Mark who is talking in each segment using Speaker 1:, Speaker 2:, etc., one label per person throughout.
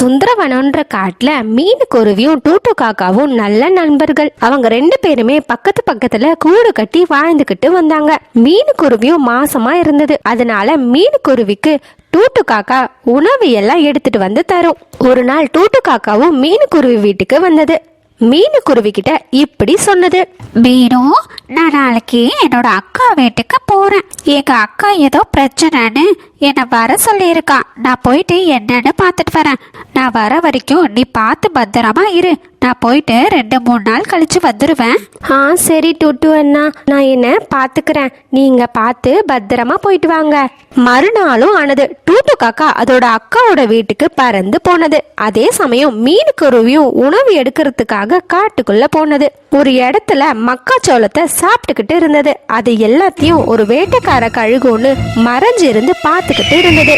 Speaker 1: சுந்தரவனம்ன்ற காட்டுல மீன் குருவியும் டூட்டு காக்காவும் நல்ல நண்பர்கள். அவங்க ரெண்டு பேருமே பக்கத்து பக்கத்துல கூடு கட்டி வாழ்ந்துகிட்டு வந்தாங்க. மீன் குருவியும் மாசமா இருந்தது. அதனால மீன் குருவிக்கு டூட்டு காக்கா உணவு எல்லாம் எடுத்துட்டு வந்து தரும். ஒரு நாள் டூட்டு காக்காவும் மீன் குருவி வீட்டுக்கு வந்தது. மீன் குருவி கிட்ட இப்படி சொன்னது.
Speaker 2: மீனு நான் நாளைக்கு என்னோட அக்கா வீட்டுக்கு போறேன். எங்க அக்கா ஏதோ பிரச்சனைன்னு என்னை வர சொல்லியிருக்கா. நான் போயிட்டு என்னன்னு பார்த்துட்டு வரேன். நான் வர வரைக்கும் நீ பார்த்து பத்திரமா இரு. நான் போயிட்டு ரெண்டு மூணு நாள் கழிச்சு வந்துடுவேன்
Speaker 1: ஆ சரி டூட்டு அண்ணா. நான் என்ன பார்த்துக்கிறேன். நீங்க பார்த்து பத்திரமா போயிட்டு வாங்க. மறுநாளும் ஆனது டூட்டு காக்கா அதோட அக்காவோட வீட்டுக்கு பறந்து போனது. அதே சமயம் மீன் குருவியும் உணவு எடுக்கிறதுக்காக காட்டுக்குள்ள போனது. ஒரு இடத்துல மக்காச்சோளத்தை சாப்பிட்டுக்கிட்டு இருந்தது. அது எல்லாத்தையும் ஒரு வேட்டைக்கார கழுகுன்னு மறைஞ்சிருந்து பார்த்து பார்த்துக்கிட்டே இருந்தது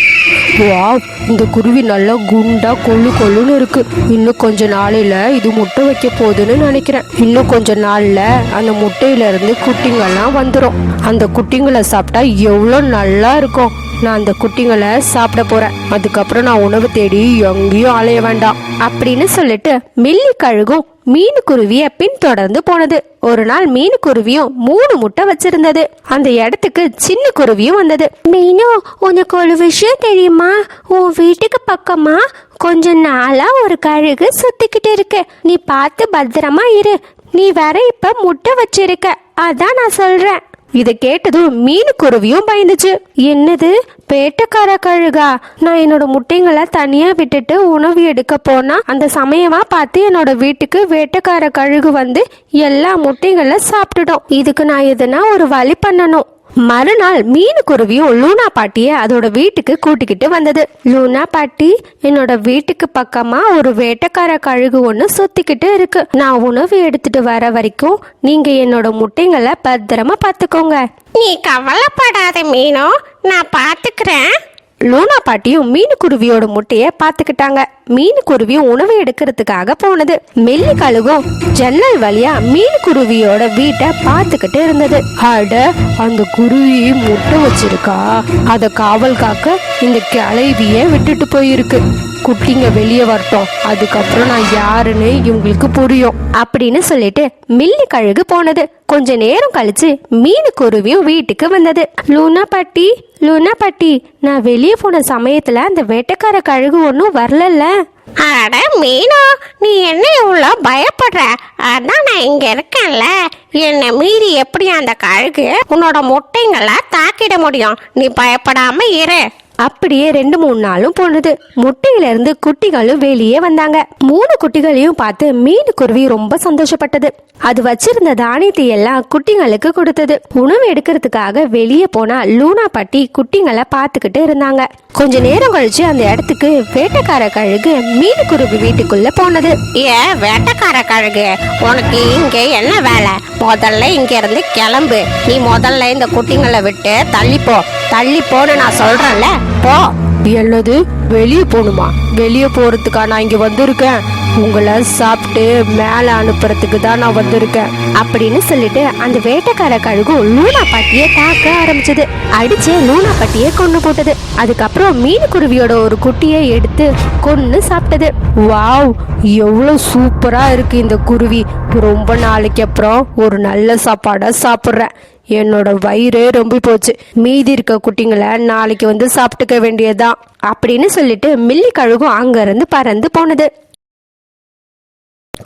Speaker 1: வாவ் இந்த குருவி நல்லா குண்டா கொள்ளு கொள்ளுன்னு இருக்கு. இன்னும் கொஞ்ச நாளையில இது முட்டை வைக்க போகுதுன்னு நினைக்கிறேன். இன்னும் கொஞ்ச நாள்ல அந்த முட்டையில இருந்து குட்டிங்கெல்லாம் வந்துடும் அந்த குட்டிங்களை சாப்பிட்டா எவ்வளோ நல்லா இருக்கும். நான் அந்த குட்டிங்களை சாப்பிட போறேன். அதுக்கப்புறம் நான் உணவு தேடி எங்கேயும் அலைய வேண்டாம். அப்படின்னு சொல்லிட்டு மில்லி கழுகும் மீனுக்குருவிய பின்தொடர்ந்து போனது. ஒரு நாள் மீனுக்குருவியும் மூணு முட்டை வச்சிருந்தது. அந்த இடத்துக்கு சின்ன குருவியும் வந்தது. மீனு உனக்கு ஒரு விஷயம் தெரியுமா? உன் வீட்டுக்கு பக்கமா கொஞ்ச நாளா ஒரு கழுகு சுத்திக்கிட்டு இருக்கு. நீ பார்த்து பத்திரமா இரு. நீ வேற இப்ப முட்டை வச்சிருக்க. அதான் நான் சொல்றேன். இதை கேட்டதும் மீன் குருவியும் பயந்துச்சு. என்னது? வேட்டக்கார கழுகா? நான் என்னோட முட்டைங்களை தனியா விட்டுட்டு உணவு எடுக்க போனா அந்த சமயமா பார்த்து என்னோட வீட்டுக்கு வேட்டைக்கார கழுகு வந்து எல்லா முட்டைகளை சாப்பிட்டுடும் இதுக்கு நான் எதுனா ஒரு வழி பண்ணணும். மறுநாள் மீன் குருவியும் லூனா பாட்டிய அதோட வீட்டுக்கு கூட்டிக்கிட்டு வந்தது. லூனா பாட்டி என்னோட வீட்டுக்கு பக்கமா ஒரு வேட்டைக்கார கழுகு ஒன்று சுத்திக்கிட்டு இருக்கு. நான் உணவு எடுத்துட்டு வர வரைக்கும் நீங்க என்னோட முட்டைங்களை பத்திரமா பார்த்துக்கோங்க.
Speaker 3: நீ கவலைப்படாத மீனோ நான் பார்த்துக்கிறேன்.
Speaker 1: லூனா பாட்டியும் மீன் குருவியோட முட்டைய பார்த்துக்கிட்டாங்க. மீன் குருவியும் உணவு எடுக்கிறதுக்காக போனது. மெல்லி கழுகும் ஜன்னல் வழியா மீன் குருவியோட வீட்டை பார்த்துக்கிட்டு இருந்தது. அட அந்த குருவி முட்டை வச்சிருக்கா? அத காவல் காக்க இந்த கிளவிய விட்டுட்டு போயிருக்கு. குட்டிங்க வெளியே வரட்டும். அதுக்கப்புறம் நான் யாருன்னு இவங்களுக்கு புரியும். அப்படின்னு சொல்லிட்டு மில்லி கழுகு போனது. கொஞ்ச நேரம் கழிச்சு மீன் குருவியும் வீட்டுக்கு வந்தது. லூனா பாட்டி லூனா பாட்டி நான் வெளியே போன சமயத்துல அந்த வேட்டைக்கார கழுகு ஒன்றும் வரலல்ல.
Speaker 3: அட மீனா நீ என்ன இவ்வளோ பயப்படுற? அதான் நான் இங்க இருக்கேன்ல. என்னை மீறி எப்படி அந்த கழுகு உன்னோட முட்டைங்களை தாக்கிட முடியும். நீ பயப்படாம இரு.
Speaker 1: அப்படியே ரெண்டு மூணு நாளும் போனது. முட்டையிலிருந்து குட்டிகளும் வெளியே வந்தாங்க. மூணு குட்டிகளையும் பார்த்து மீன் குருவி ரொம்ப சந்தோஷப்பட்டது. அது வச்சிருந்த தானியத்தை எல்லாம் குட்டிங்களுக்கு கொடுத்தது. உணவு எடுக்கிறதுக்காக வெளியே போனா லூனா பாட்டி குட்டிங்களை பார்த்துக்கிட்டு இருந்தாங்க. கொஞ்ச நேரம் கழிச்சு அந்த இடத்துக்கு வேட்டைக்கார கழுகு மீன் குருவி வீட்டுக்குள்ள போனது.
Speaker 3: ஏ வேட்டைக்கார கழுகு? உனக்கு இங்க என்ன வேலை? முதல்ல இங்க இருந்து கிளம்பு. நீ முதல்ல இந்த குட்டிங்களை விட்டு தள்ளிப்போ. தள்ளி போன்னு நான் சொல்றேன்ல போ.
Speaker 1: என்னது? வெளியே போகணுமா வெளியே போறதுக்கா நான் இங்க வந்திருக்கேன். உங்களை சாப்பிட்டு மேலே அனுப்புறதுக்கு தான் நான் வந்திருக்கேன். அப்படின்னு சொல்லிட்டு அந்த வேட்டைக்கார கழுகும் லூனா பாட்டியை தாக்க ஆரம்பிச்சது. அடிச்சு லூனா பாட்டியை கொண்டு போட்டது. அதுக்கப்புறம் மீன் குருவியோட ஒரு குட்டியை எடுத்து கொன்னு சாப்பிட்டது. வாவ் எவ்வளோ சூப்பரா இருக்கு இந்த குருவி. ரொம்ப நாளைக்கு அப்புறம் ஒரு நல்ல சாப்பாடை சாப்பிட்றேன். என்னோட வயிறே ரொம்ப போச்சு. மீதி இருக்க குட்டிங்களை நாளைக்கு வந்து சாப்பிட்டுக்க வேண்டியதுதான். அப்படின்னு சொல்லிட்டு மில்லி கழுகும் அங்கிருந்து பறந்து போனது.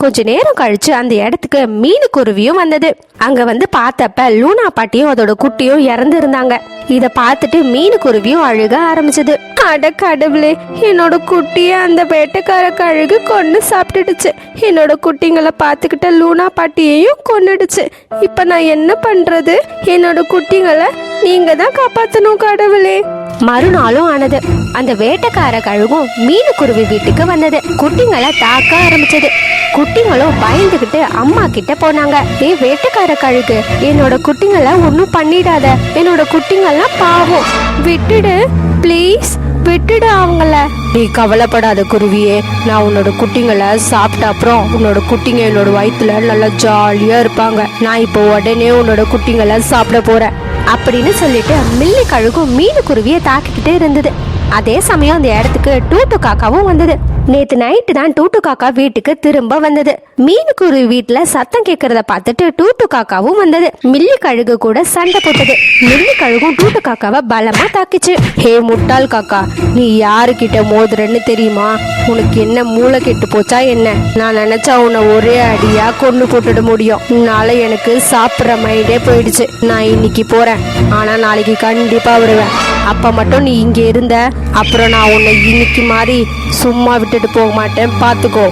Speaker 1: கொஞ்ச நேரம் கழிச்சு அந்த இடத்துக்கு மீனுக்குருவியும் வந்தது. அங்க வந்து பார்த்தப்ப லூனா பாட்டியும் அதோட குட்டியும் இறந்து இருந்தாங்க இத பார்த்துட்டு மீனுக்குருவியும் அழுக ஆரம்பிச்சது. அட கடவுளே என்னோட குட்டிய அந்த வேட்டைக்கார கழுகு கொன்னு சாப்பிட்டுடுச்சு. என்னோட குட்டிங்களை பார்த்துக்கிட்ட லூனா பாட்டியையும் கொன்னுடுச்சு. இப்ப நான் என்ன பண்றது? என்னோட குட்டிங்களை நீங்க தான் காப்பாத்தணும் கடவுளே. மறுநாளும் ஆனது. அந்த வேட்டைக்கார கழுகும் மீன் குருவி வீட்டுக்கு வந்தது. குட்டிங்களை தாக்க ஆரம்பிச்சது. குட்டிங்களும் பயந்துகிட்டு அம்மா கிட்ட போனாங்க. ஏ வேட்டைக்கார கழுகு என்னோட குட்டிங்களை ஒன்றும் பண்ணிடாத. என்னோட குட்டிங்கெல்லாம் பாவம். விட்டுடு ப்ளீஸ் விட்டுடு அவங்கள. நீ கவலைப்படாத குருவியே. நான் உன்னோட குட்டிங்களை சாப்பிட்ட அப்புறம் உன்னோட குட்டிங்க என்னோட வயித்துல நல்லா ஜாலியா இருப்பாங்க. நான் இப்போ உடனே உன்னோட குட்டிங்களை சாப்பிட போறேன். அப்படின்னு சொல்லிட்டு மில்லி கழுகும் மீன் குருவியை தாக்கிக்கிட்டே இருந்தது. அதே சமயம் அந்த இடத்துக்கு டூட்டு காக்காவும் வந்தது. நேத்து நைட்டு தான் டூட்டு காக்கா வீட்டுக்கு திரும்ப வந்தது. மீனுக்குருவி வீட்டுல சத்தம் கேட்கறத பார்த்துட்டு டூட்டு காக்காவும் வந்தது. மில்லி கழுகு கூட சண்டை போட்டது. மில்லி கழுகும் டூட்டு காக்காவை பலமா தாக்கிச்சு. ஹே முட்டாள் காக்கா நீ யாருக்கிட்ட மோதுறன்னு தெரியுமா? உனக்கு என்ன மூளை கெட்டு போச்சா என்ன? நான் நினைச்சா உன்னை ஒரே அடியா கொண்டு போட்டுட முடியும். உன்னால எனக்கு சாப்பிட்ற மைண்டே போயிடுச்சு. நான் இன்னைக்கு போறேன். ஆனா நாளைக்கு கண்டிப்பா வருவேன். அப்போ மட்டும் நீ இங்கே இருந்த. அப்புறம் நான் உன்னை இன்னைக்கு மாதிரி சும்மா விட்டுட்டு போக மாட்டேன். பார்த்துக்கோ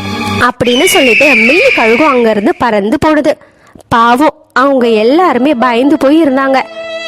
Speaker 1: அப்படின்னு சொல்லிட்டு மில்லி கழுகும் அங்கேருந்து பறந்து போனது. பாவம் அவங்க எல்லாருமே பயந்து போய் இருந்தாங்க.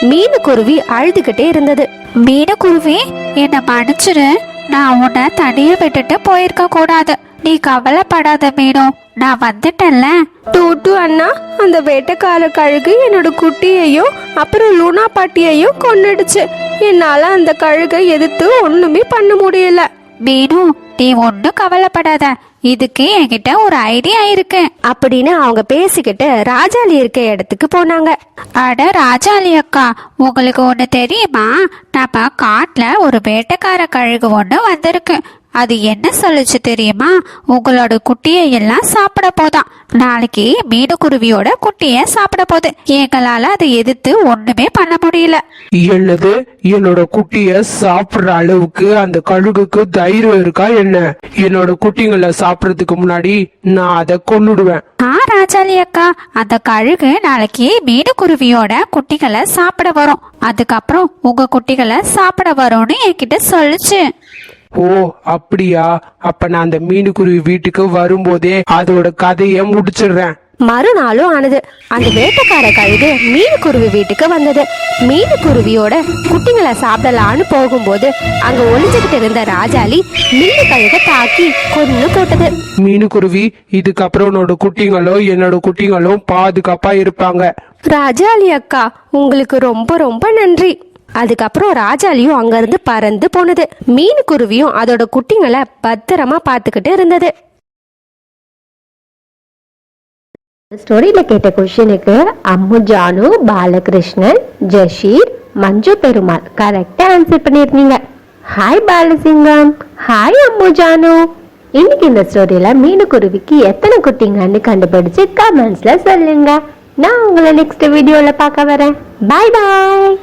Speaker 1: மீனுக்குருவி அழுதுகிட்டே இருந்தது.
Speaker 2: மீனுக்குருவி என்னை மன்னிச்சிரு. நான் உன்னை தனியாக விட்டுட்டு போயிருக்க கூடாது நீ கவலைப்படாத மீனு நான் வந்துட்டேன்ல.
Speaker 1: டூட்டு அண்ணா அந்த வேட்டைக்கார கழுகு என்னோட குட்டியையும் அப்புறம் லூனா பாட்டியையும் கொன்னுடுச்சு. என்னால அந்த கழுகை எதிர்த்து ஒண்ணுமே பண்ண முடியல.
Speaker 2: மீனு நீ ஒன்றும் கவலைப்படாத. இதுக்கு என்கிட்ட ஒரு ஐடியா இருக்கு.
Speaker 1: அப்படின்னு அவங்க பேசிக்கிட்டு ராஜாளி இருக்க இடத்துக்கு போனாங்க.
Speaker 2: அட ராஜாளி அக்கா உங்களுக்கு ஒன்று தெரியுமா? நம்ம காட்டில் ஒரு வேட்டைக்கார கழுகு ஒன்று வந்திருக்கு. அது என்ன சொல்லுச்சு தெரியுமா? உங்களோட குட்டியை எல்லாம் சாப்பிட போதாம் நாளைக்கு மீனுக்குருவியோட குட்டியை சாப்பிட போகுது. எங்களால அதை எதிர்த்து ஒண்ணுமே பண்ண முடியல.
Speaker 4: என்னது? என்னோட குட்டிய சாப்பிடுற அளவுக்கு அந்த கழுகுக்கு தைரியம் இருக்கா என்ன? என்னோட குட்டிங்களை சாப்பிடறதுக்கு முன்னாடி நான் அதை கொன்னுடுவேன்.
Speaker 2: ஆ ராஜாளி அக்கா அந்த கழுகு நாளைக்கு மீனுக்குருவியோட குட்டிகளை சாப்பிட வரும். அதுக்கப்புறம் உங்க குட்டிகளை சாப்பிட வரும்னு என்கிட்ட சொல்லுச்சு.
Speaker 4: ஓ அப்படியா? அப்ப நான் அந்த மீனுக்குருவி வீட்டுக்கு வரும்போதே அதோட கதைய முடிச்சிடுறேன்.
Speaker 1: மறுநாளும் ஆனது. அந்த வேட்டைக்கார கழுகு மீனுக்குருவி வீட்டுக்கு வந்தது. மீனுக்குருவியோட குட்டிங்களை சாப்பிடலான்னு போகும்போது அங்க ஒளிஞ்சுக்கிட்டு இருந்த ராஜாளி மீனு கழுகை தாக்கி கொன்னு போட்டது.
Speaker 4: மீனுக்குருவி இதுக்கப்புறம் உன்னோட குட்டிங்களும் என்னோட குட்டிங்களும் பாதுகாப்பா இருப்பாங்க.
Speaker 1: ராஜாளி அக்கா உங்களுக்கு ரொம்ப ரொம்ப நன்றி. அதுக்கப்புறம் ராஜாலியும் அங்கிருந்து பறந்து போனது. மீனுக்குருவியும் அதோட குட்டிங்களை பத்திரமா பார்த்துக்கிட்டு இருந்தது.
Speaker 5: ஸ்டோரியில் கேட்ட கொஷினுக்கு அம்மு ஜானு பாலகிருஷ்ணன் ஜஷீர் மஞ்சு பெருமாள் கரெக்டாக ஆன்சர் பண்ணியிருந்தீங்க. ஹாய் பாலசிங்கம். ஹாய் அம்மு ஜானு. இன்னைக்கு இந்த ஸ்டோரியில மீனுக்குருவிக்கு எத்தனை குட்டிங்கன்னு கண்டுபிடிச்சு கமெண்ட்ஸ்ல சொல்லுங்க. நான் உங்களை நெக்ஸ்ட் வீடியோல பார்க்க வரேன். பாய் பாய்